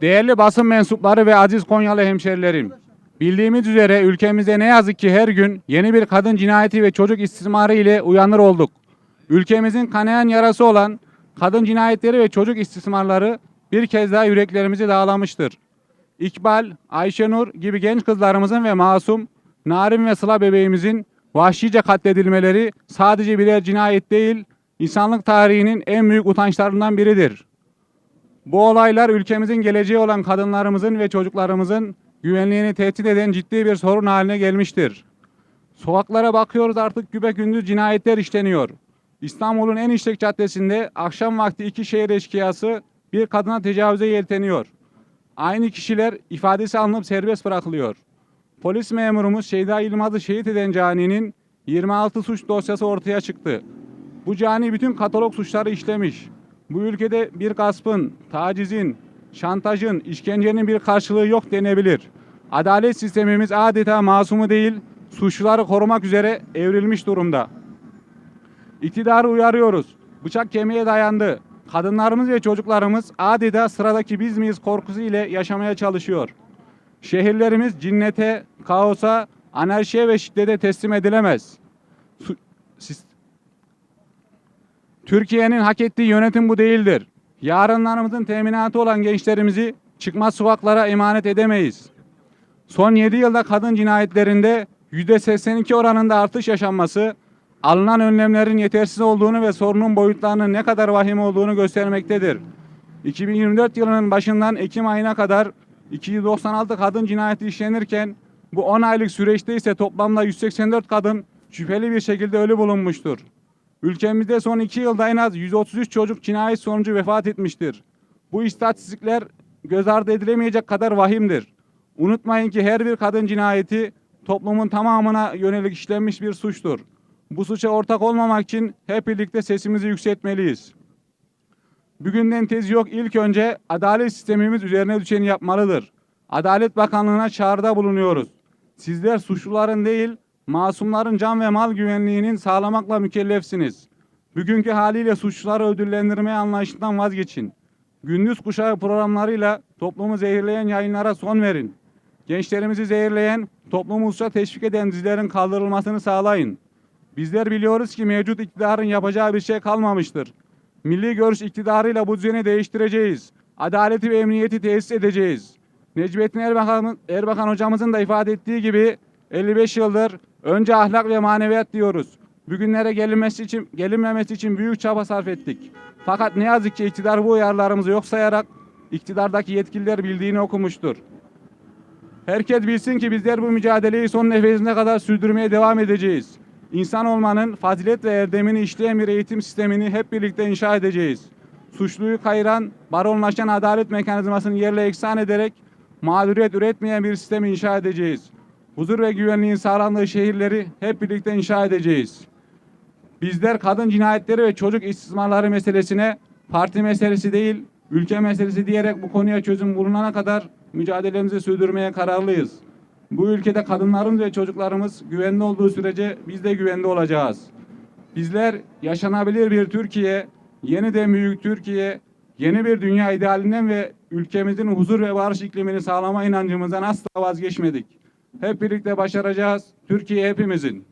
Değerli basın mensupları ve aziz Konyalı hemşerilerim. Bildiğimiz üzere ülkemizde ne yazık ki her gün yeni bir kadın cinayeti ve çocuk istismarı ile uyanır olduk. Ülkemizin kanayan yarası olan kadın cinayetleri ve çocuk istismarları bir kez daha yüreklerimizi dağlamıştır. İkbal, Ayşenur gibi genç kızlarımızın ve masum, Narin ve Sıla bebeğimizin vahşice katledilmeleri sadece birer cinayet değil, insanlık tarihinin en büyük utançlarından biridir. Bu olaylar ülkemizin geleceği olan kadınlarımızın ve çocuklarımızın güvenliğini tehdit eden ciddi bir sorun haline gelmiştir. Sokaklara bakıyoruz artık güpe gündüz cinayetler işleniyor. İstanbul'un en işlek caddesinde akşam vakti iki şehir eşkıyası bir kadına tecavüze yelteniyor. Aynı kişiler ifadesi alınıp serbest bırakılıyor. Polis memurumuz Şeyda Yılmaz'ı şehit eden caninin 26 suç dosyası ortaya çıktı. Bu cani bütün katalog suçları işlemiş. Bu ülkede bir gaspın, tacizin, şantajın, işkencenin bir karşılığı yok denebilir. Adalet sistemimiz adeta masumu değil, suçluları korumak üzere evrilmiş durumda. İktidarı uyarıyoruz. Bıçak kemiğe dayandı. Kadınlarımız ve çocuklarımız adeta sıradaki biz miyiz korkusu ile yaşamaya çalışıyor. Şehirlerimiz cinnete, kaosa, anarşiye ve şiddete teslim edilemez. Su- Türkiye'nin hak ettiği yönetim bu değildir. Yarınlarımızın teminatı olan gençlerimizi çıkmaz sokaklara emanet edemeyiz. Son 7 yılda kadın cinayetlerinde %82 oranında artış yaşanması, alınan önlemlerin yetersiz olduğunu ve sorunun boyutlarının ne kadar vahim olduğunu göstermektedir. 2024 yılının başından Ekim ayına kadar 296 kadın cinayeti işlenirken bu 10 aylık süreçte ise toplamda 184 kadın şüpheli bir şekilde ölü bulunmuştur. Ülkemizde son 2 yılda en az 133 çocuk cinayet sonucu vefat etmiştir. Bu istatistikler göz ardı edilemeyecek kadar vahimdir. Unutmayın ki her bir kadın cinayeti toplumun tamamına yönelik işlenmiş bir suçtur. Bu suça ortak olmamak için hep birlikte sesimizi yükseltmeliyiz. Bugünden tez yok ilk önce adalet sistemimiz üzerine düşeni yapmalıdır. Adalet Bakanlığı'na çağrıda bulunuyoruz. Sizler suçluların değil, masumların can ve mal güvenliğinin sağlamakla mükellefsiniz. Bugünkü haliyle suçluları ödüllendirmeye anlayışından vazgeçin. Gündüz kuşağı programlarıyla toplumu zehirleyen yayınlara son verin. Gençlerimizi zehirleyen, toplumu usta teşvik eden dizilerin kaldırılmasını sağlayın. Bizler biliyoruz ki mevcut iktidarın yapacağı bir şey kalmamıştır. Milli görüş iktidarıyla bu düzeni değiştireceğiz. Adaleti ve emniyeti tesis edeceğiz. Necmettin Erbakan, Erbakan hocamızın da ifade ettiği gibi 55 yıldır önce ahlak ve maneviyat diyoruz. Bugünlere gelinmesi için, gelinmemesi için büyük çaba sarf ettik. Fakat ne yazık ki iktidar bu uyarılarımızı yok sayarak iktidardaki yetkililer bildiğini okumuştur. Herkes bilsin ki bizler bu mücadeleyi son nefesine kadar sürdürmeye devam edeceğiz. İnsan olmanın fazilet ve erdemini işleyen bir eğitim sistemini hep birlikte inşa edeceğiz. Suçluyu kayıran, baronlaşan adalet mekanizmasını yerle eksan ederek mağduriyet üretmeyen bir sistemi inşa edeceğiz. Huzur ve güvenliğin sağlandığı şehirleri hep birlikte inşa edeceğiz. Bizler kadın cinayetleri ve çocuk istismarları meselesine parti meselesi değil, ülke meselesi diyerek bu konuya çözüm bulunana kadar mücadelemizi sürdürmeye kararlıyız. Bu ülkede kadınlarımız ve çocuklarımız güvenli olduğu sürece biz de güvende olacağız. Bizler yaşanabilir bir Türkiye, yeniden büyük Türkiye, yeni bir dünya idealinden ve ülkemizin huzur ve barış iklimini sağlama inancımızdan asla vazgeçmedik. Hep birlikte başaracağız. Türkiye hepimizin.